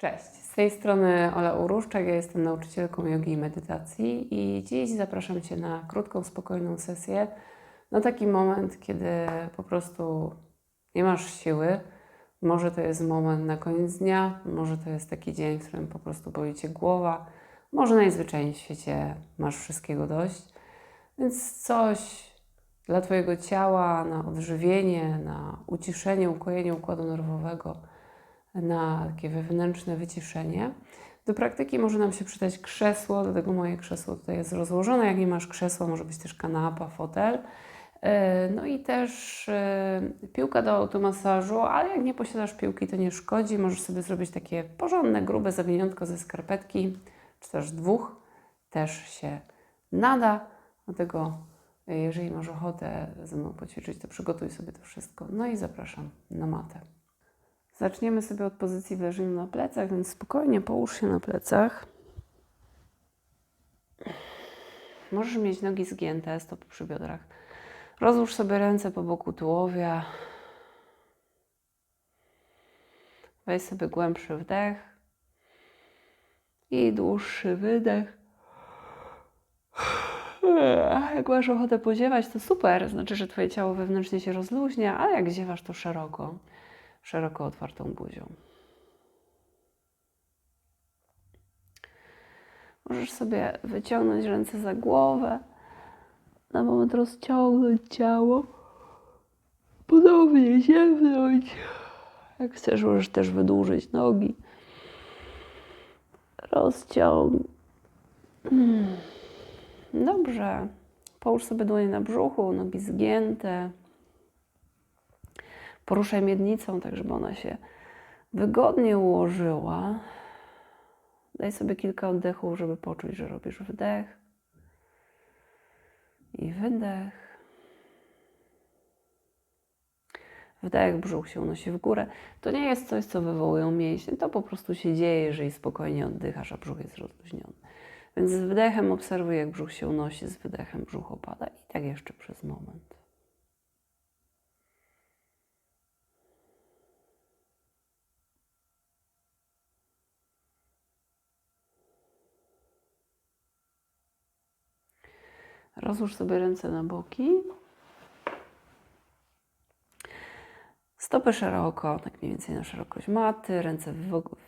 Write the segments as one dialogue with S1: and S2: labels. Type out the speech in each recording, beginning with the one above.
S1: Cześć, z tej strony Ola Uruszczak, ja jestem nauczycielką jogi i medytacji i dziś zapraszam Cię na krótką, spokojną sesję, na taki moment, kiedy po prostu nie masz siły. Może to jest moment na koniec dnia, może to jest taki dzień, w którym po prostu boli Cię głowa, może najzwyczajniej w świecie masz wszystkiego dość, więc coś dla Twojego ciała na odżywienie, na uciszenie, ukojenie układu nerwowego – na takie wewnętrzne wyciszenie. Do praktyki może nam się przydać krzesło, dlatego moje krzesło tutaj jest rozłożone. Jak nie masz krzesła, może być też kanapa, fotel. E, no i też e, piłka do automasażu, ale jak nie posiadasz piłki, to nie szkodzi. Możesz sobie zrobić takie porządne, grube zawiniątko ze skarpetki, czy też dwóch, też się nada. Dlatego e, jeżeli masz ochotę ze mną poćwiczyć, to przygotuj sobie to wszystko. No i zapraszam na matę. Zaczniemy sobie od pozycji w leżeniu na plecach, więc spokojnie połóż się na plecach. Możesz mieć nogi zgięte, stopy przy biodrach. Rozłóż sobie ręce po boku tułowia. Weź sobie głębszy wdech i dłuższy wydech. Jak masz ochotę poziewać, to super, znaczy, że Twoje ciało wewnętrznie się rozluźnia, a jak ziewasz, to szeroko szeroko otwartą buzią. Możesz sobie wyciągnąć ręce za głowę, na moment rozciągnąć ciało, ponownie ziewnąć. Jak chcesz, możesz też wydłużyć nogi. Rozciąg. Hmm. Dobrze. Połóż sobie dłonie na brzuchu, nogi zgięte. Poruszaj miednicą, tak żeby ona się wygodnie ułożyła. Daj sobie kilka oddechów, żeby poczuć, że robisz wdech i wydech. Wdech, brzuch się unosi w górę. To nie jest coś, co wywołują mięśnie. To po prostu się dzieje, jeżeli spokojnie oddychasz, a brzuch jest rozluźniony. Więc z wdechem obserwuj, jak brzuch się unosi, z wydechem brzuch opada i tak jeszcze przez moment. Rozłóż sobie ręce na boki. Stopy szeroko, tak mniej więcej na szerokość maty, ręce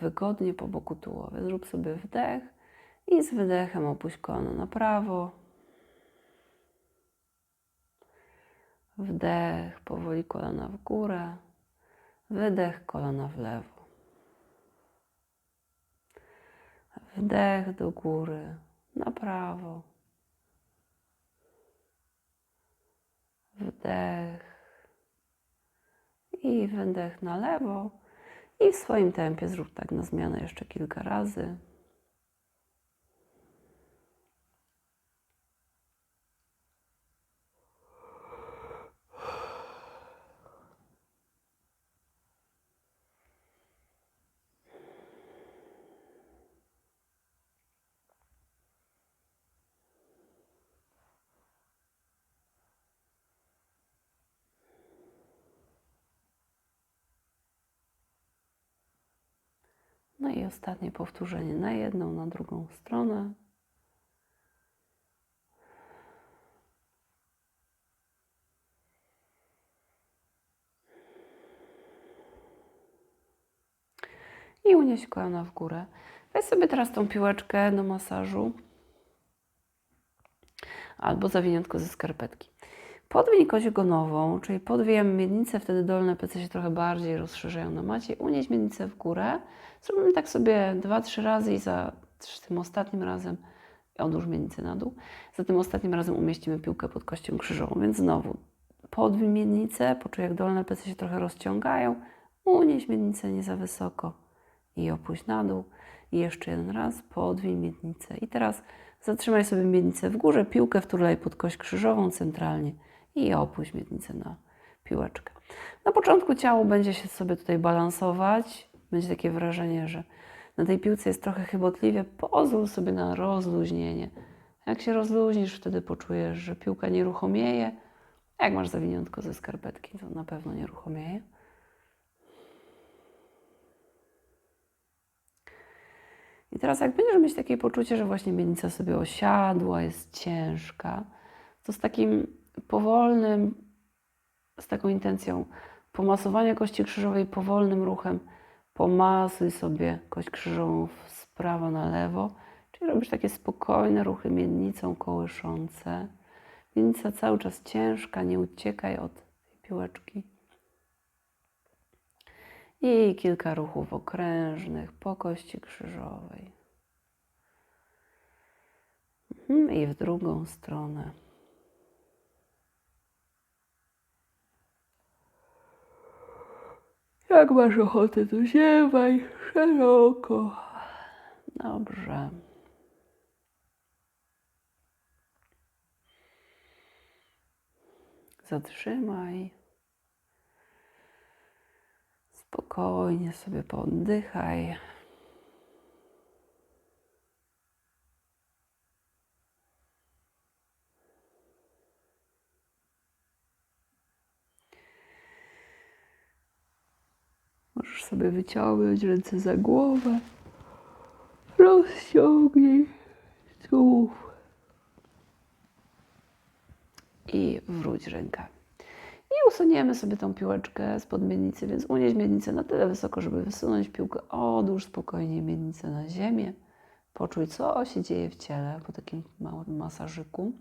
S1: wygodnie po boku tułowia. Zrób sobie wdech i z wydechem opuść kolano na prawo. Wdech, powoli kolana w górę. Wydech, kolana w lewo. Wdech do góry, na prawo. Wdech i wydech na lewo. I w swoim tempie zrób tak na zmianę jeszcze kilka razy. No i ostatnie powtórzenie na jedną, na drugą stronę. I unieś kolana w górę. Weź sobie teraz tą piłeczkę do masażu albo zawiniątko ze skarpetki. Podwiń kość ogonową, czyli podwijamy miednicę, wtedy dolne plecy się trochę bardziej rozszerzają na macie. Unieś miednicę w górę. Zrobimy tak sobie dwa, trzy razy i za tym ostatnim razem odłóż miednicę na dół. Za tym ostatnim razem umieścimy piłkę pod kością krzyżową. Więc znowu podwij miednicę, poczuj jak dolne plecy się trochę rozciągają. Unieś miednicę nie za wysoko i opuść na dół. I jeszcze jeden raz podwij miednicę. I teraz zatrzymaj sobie miednicę w górze, piłkę wtulaj pod kość krzyżową centralnie i opuść miednicę na piłeczkę. Na początku ciało będzie się sobie tutaj balansować. Będzie takie wrażenie, że na tej piłce jest trochę chybotliwie. Pozwól sobie na rozluźnienie. Jak się rozluźnisz, wtedy poczujesz, że piłka nie ruchomieje. Jak masz zawiniątko ze skarpetki, to na pewno nie ruchomieje. I teraz jak będziesz mieć takie poczucie, że właśnie miednica sobie osiadła, jest ciężka, to z takim powolnym, z taką intencją pomasowania kości krzyżowej powolnym ruchem pomasuj sobie kość krzyżową z prawa na lewo, czyli robisz takie spokojne ruchy miednicą kołyszące. Miednica cały czas ciężka, nie uciekaj od tej piłeczki. I kilka ruchów okrężnych po kości krzyżowej. Mhm, I w drugą stronę. Jak masz ochotę, to ziewaj szeroko. Dobrze. Zatrzymaj. Spokojnie sobie pooddychaj. Możesz sobie wyciągnąć ręce za głowę. Rozciągnij tułów. I wróć rękami. I usuniemy sobie tą piłeczkę z podmiednicy, więc unieś miednicę na tyle wysoko, żeby wysunąć piłkę. Odłóż spokojnie miednicę na ziemię. Poczuj, co się dzieje w ciele po takim małym masażyku.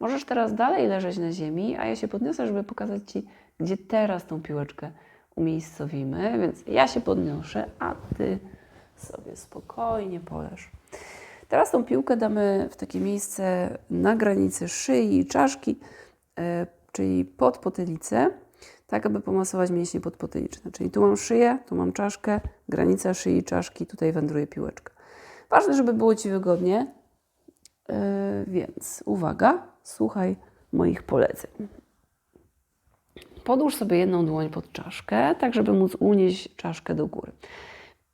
S1: Możesz teraz dalej leżeć na ziemi, a ja się podniosę, żeby pokazać Ci, gdzie teraz tą piłeczkę umiejscowimy. Więc ja się podniosę, a Ty sobie spokojnie poleż. Teraz tą piłkę damy w takie miejsce na granicy szyi i czaszki, e, czyli pod potylicę, tak aby pomasować mięśnie podpotyliczne. Czyli tu mam szyję, tu mam czaszkę, granica szyi i czaszki, tutaj wędruje piłeczka. Ważne, żeby było Ci wygodnie, e, więc uwaga, słuchaj moich poleceń. Podłóż sobie jedną dłoń pod czaszkę, tak żeby móc unieść czaszkę do góry.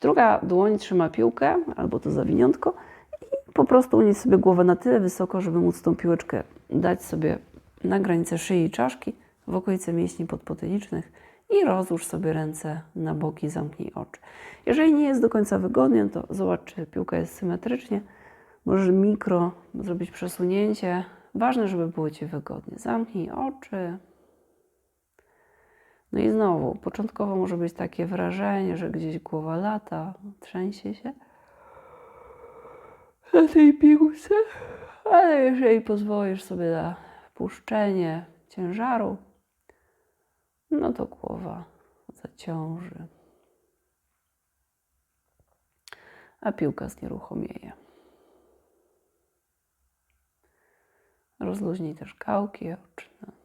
S1: Druga dłoń trzyma piłkę albo to zawiniątko i po prostu unieś sobie głowę na tyle wysoko, żeby móc tą piłeczkę dać sobie na granicę szyi i czaszki, w okolice mięśni podpotylicznych i rozłóż sobie ręce na boki, zamknij oczy. Jeżeli nie jest do końca wygodnie, to zobacz, czy piłka jest symetrycznie. Możesz mikro zrobić przesunięcie. Ważne, żeby było Ci wygodnie. Zamknij oczy. No i znowu, początkowo może być takie wrażenie, że gdzieś głowa lata, trzęsie się na tej piłce, ale jeżeli pozwolisz sobie na puszczenie ciężaru, no to głowa zaciąży, a piłka znieruchomieje. Rozluźnij też gałki oczne.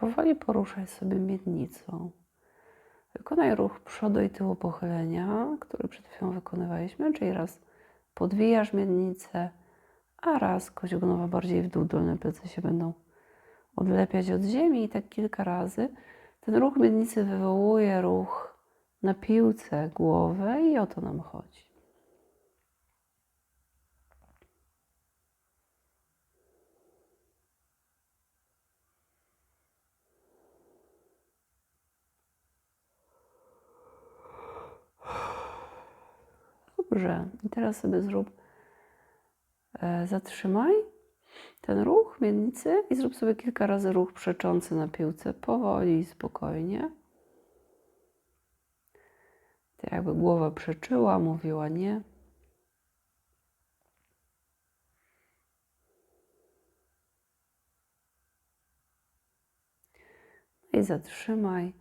S1: Powoli poruszaj sobie miednicą. Wykonaj ruch przodu i tyłu pochylenia, który przed chwilą wykonywaliśmy, czyli raz podwijasz miednicę, a raz kość ogonowa bardziej w dół, dolne plecy się będą odlepiać od ziemi i tak kilka razy. Ten ruch miednicy wywołuje ruch na piłce głowy i o to nam chodzi. Dobrze. I teraz sobie zrób, e, zatrzymaj ten ruch miednicy i zrób sobie kilka razy ruch przeczący na piłce, powoli i spokojnie. Jakby głowa przeczyła, mówiła nie. i zatrzymaj.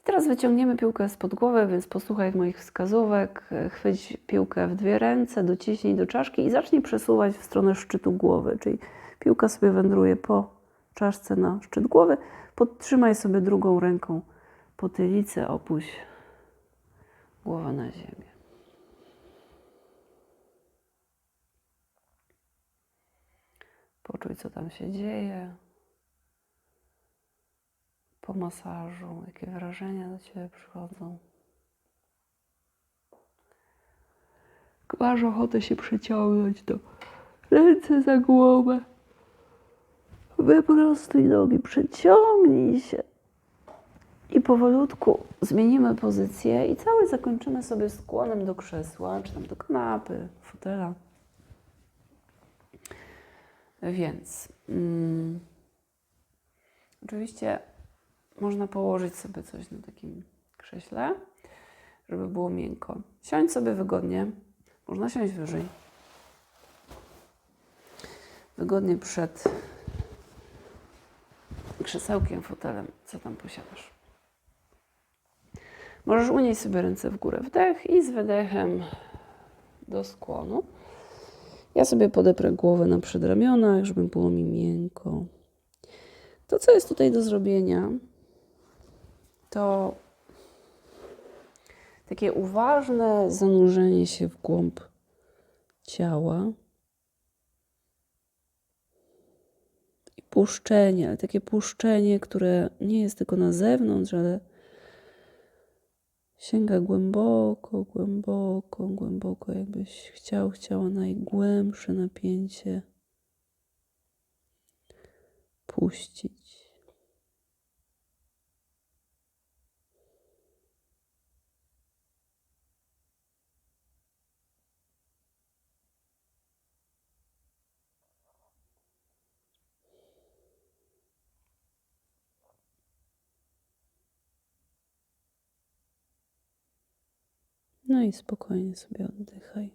S1: I teraz wyciągniemy piłkę spod głowy, więc posłuchaj moich wskazówek. Chwyć piłkę w dwie ręce, dociśnij do czaszki i zacznij przesuwać w stronę szczytu głowy. Czyli piłka sobie wędruje po czaszce na szczyt głowy. Podtrzymaj sobie drugą ręką potylicę, opuść głowę na ziemię. Poczuj, co tam się dzieje po masażu, jakie wrażenia do Ciebie przychodzą. Masz ochotę się przeciągnąć, to ręce za głowę. Wyprostuj nogi, przeciągnij się. I powolutku zmienimy pozycję i cały zakończymy sobie skłonem do krzesła, czy tam do kanapy, fotela. Więc mm, oczywiście można położyć sobie coś na takim krześle, żeby było miękko. Siądź sobie wygodnie. Można siąść wyżej. Wygodnie przed krzesełkiem, fotelem, co tam posiadasz. Możesz unieść sobie ręce w górę, wdech i z wydechem do skłonu. Ja sobie podeprę głowę na przedramionach, żeby było mi miękko. To, co jest tutaj do zrobienia, to takie uważne zanurzenie się w głąb ciała i puszczenie, ale takie puszczenie, które nie jest tylko na zewnątrz, ale sięga głęboko, głęboko, głęboko, jakbyś chciał, chciała najgłębsze napięcie puścić. No i spokojnie sobie oddychaj.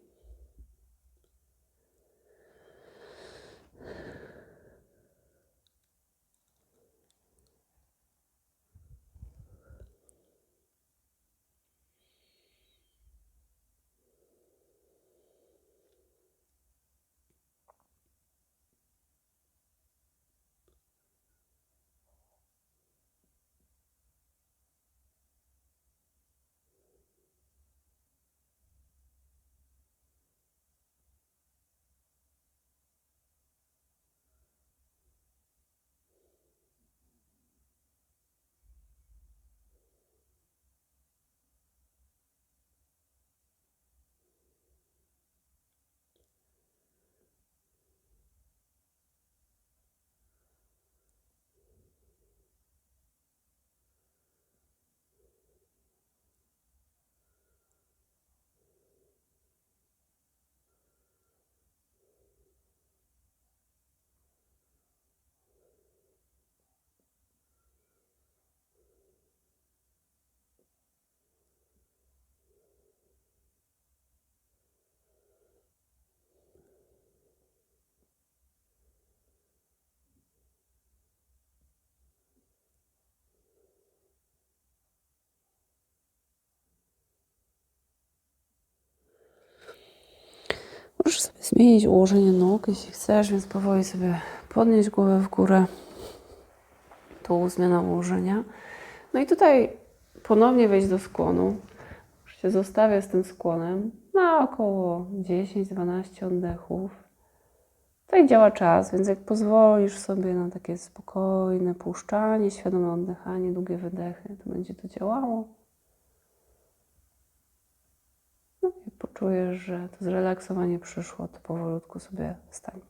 S1: Możesz sobie zmienić ułożenie nóg, jeśli chcesz, więc powoli sobie podnieść głowę w górę. Tu zmiana ułożenia. No i tutaj ponownie wejść do skłonu. Już się zostawię z tym skłonem na około 10-12 oddechów. Tutaj działa czas, więc jak pozwolisz sobie na takie spokojne puszczanie, świadome oddychanie, długie wydechy, to będzie to działało. Jak poczujesz, że to zrelaksowanie przyszło, to powolutku sobie wstań.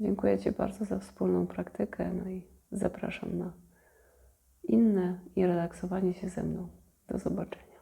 S1: Dziękuję Ci bardzo za wspólną praktykę, no i zapraszam na inne i relaksowanie się ze mną. Do zobaczenia.